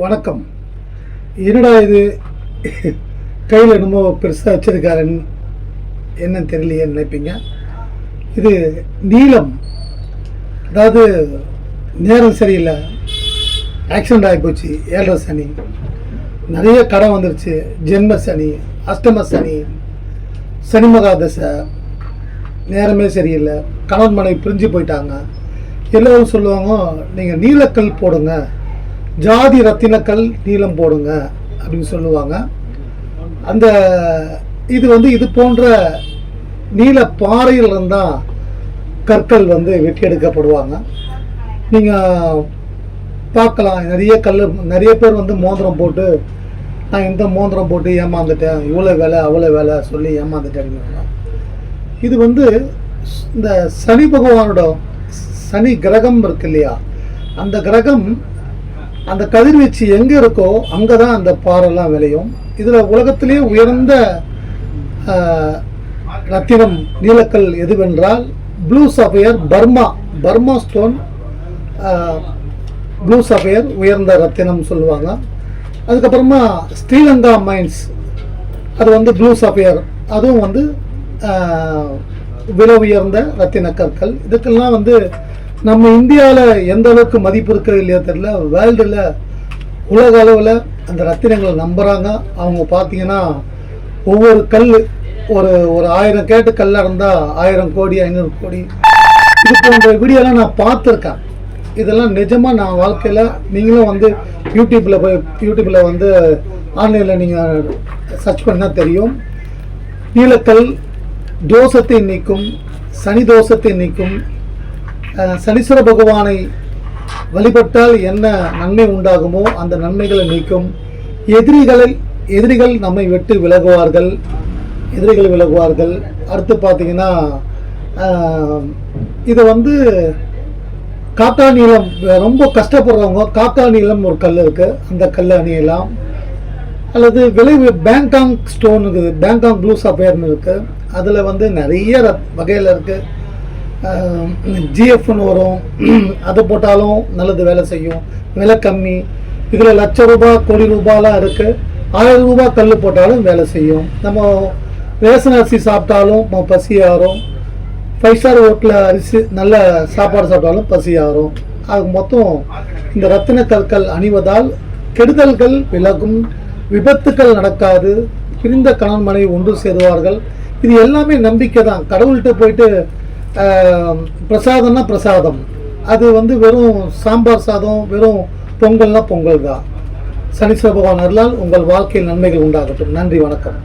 வணக்கம். என்னடா இது? கையில் என்னமோ பெருசாக வச்சிருக்காருன்னு என்னன்னு தெரியலையே நினைப்பீங்க. இது நீளம் அதாவது நேரம் சரியில்லை. ஆக்சிடெண்ட் ஆகிப்போச்சு ஏழரை சனி. நிறைய கடன் வந்துருச்சு. ஜென்ம சனி அஷ்டம சனி சனிமகாதசை தசை. நேரமே சரியில்லை. கணவன் மனைவி பிரிஞ்சு போயிட்டாங்க. எல்லோரும் சொல்லுவாங்க நீங்கள் நீலக்கல் போடுங்க. ஜாதி ரத்தினக்கல் நீளம் போடுங்க அப்படின்னு சொல்லுவாங்க. அந்த இது வந்து இது போன்ற நீல பாறையிலிருந்தான் கற்கள் வந்து வெட்டி எடுக்கப்படுவாங்க. நீங்கள் பார்க்கலாம் நிறைய கல் நிறைய பேர் வந்து மோதிரம் போட்டு நான் இந்த மோதிரம் போட்டு ஏமாந்துட்டேன் இவ்வளோ வேலை அவ்வளோ வேலை சொல்லி ஏமாந்துட்டேன் இது வந்து இந்த சனி பகவானோட சனி கிரகம் இருக்கு இல்லையா? அந்த கிரகம் அந்த கதிர்வீச்சு எங்கே இருக்கோ அங்கே தான் அந்த பாறைலாம் விளையும். இதில் உலகத்திலேயே உயர்ந்த ரத்தினம் நீலக்கல் எதுவென்றால் blue sapphire Burma Burma stone blue sapphire உயர்ந்த ரத்தினம் சொல்லுவாங்க. அதுக்கப்புறமா ஸ்ரீலங்கா மைன்ஸ் அது வந்து ப்ளூ சஃபையர் அதுவும் வந்து விலை உயர்ந்த ரத்தின கற்கள். இதுக்கெல்லாம் வந்து நம்ம இந்தியாவில் எந்த அளவுக்கு மதிப்பு இருக்குது இல்லையா தெரியல. வேர்ல்டில் உலக அளவில் அந்த ரத்தினங்களை நம்புகிறாங்க அவங்க பார்த்தீங்கன்னா ஒவ்வொரு கல் ஒரு ஒரு ஆயிரம் கேட்டு கல்லாக இருந்தால் ஆயிரம் கோடி ஐநூறு கோடி. இது போன்ற வீடியோலாம் நான் பார்த்துருக்கேன். இதெல்லாம் நிஜமாக நான் வாழ்க்கையில் நீங்களும் வந்து யூடியூப்பில் போய் யூடியூப்பில் வந்து ஆன்லைனில் நீங்கள் சர்ச் பண்ணால் தெரியும். நீலக்கல் தோஷத்தை நீக்கும் சனி தோஷத்தை நீக்கும் சனீஸ்வர பகவானை வழிபட்டால் என்ன நன்மை உண்டாகுமோ அந்த நன்மைகளை நீக்கும். எதிரிகளை எதிரிகள் நம்மை விட்டு விலகுவார்கள். எதிரிகள் விலகுவார்கள். அடுத்து பார்த்தீங்கன்னா இதை வந்து காக்கா நீளம் ரொம்ப கஷ்டப்படுறவங்க காக்கா நீளம் ஒரு கல் இருக்குது அந்த கல் அணியலாம். அல்லது விலை பேங்காங் ஸ்டோன் இருக்குது. பேங்காங் ப்ளூ சஃபயர்னு இருக்குது அதில் வந்து நிறைய வகையில் இருக்குது ஜிஎஃப்னு வரும். அதை போட்டாலும் நல்லது வேலை செய்யும். விலை கம்மி. இதில் லட்ச ரூபாய் கோடி ரூபாயெலாம் இருக்குது ஆயிரம் ரூபாய் கல் போட்டாலும் வேலை செய்யும். நம்ம ரேஷன் அரிசி சாப்பிட்டாலும் நம்ம பசி ஆறும். ஃபைவ் ஸ்டார் ஹோட்டலில் அரிசி நல்ல சாப்பாடு சாப்பிட்டாலும் பசி ஆறும். அது மொத்தம் இந்த ரத்தின கற்கள் அணிவதால் கெடுதல்கள் விலகும். விபத்துக்கள் நடக்காது. பிரிந்த கணவன் மனைவி ஒன்று சேருவார்கள். இது எல்லாமே நம்பிக்கை தான் கடவுள்கிட்ட போயிட்டு பிரசாதம்னா பிரசாதம். அது வந்து வெறும் சாம்பார் சாதம் வெறும் பொங்கல்னா பொங்கல் தான் சனீஸ்வர பகவான் அருளால் உங்கள் வாழ்க்கையில் நன்மைகள் உண்டாகட்டும். நன்றி வணக்கம்.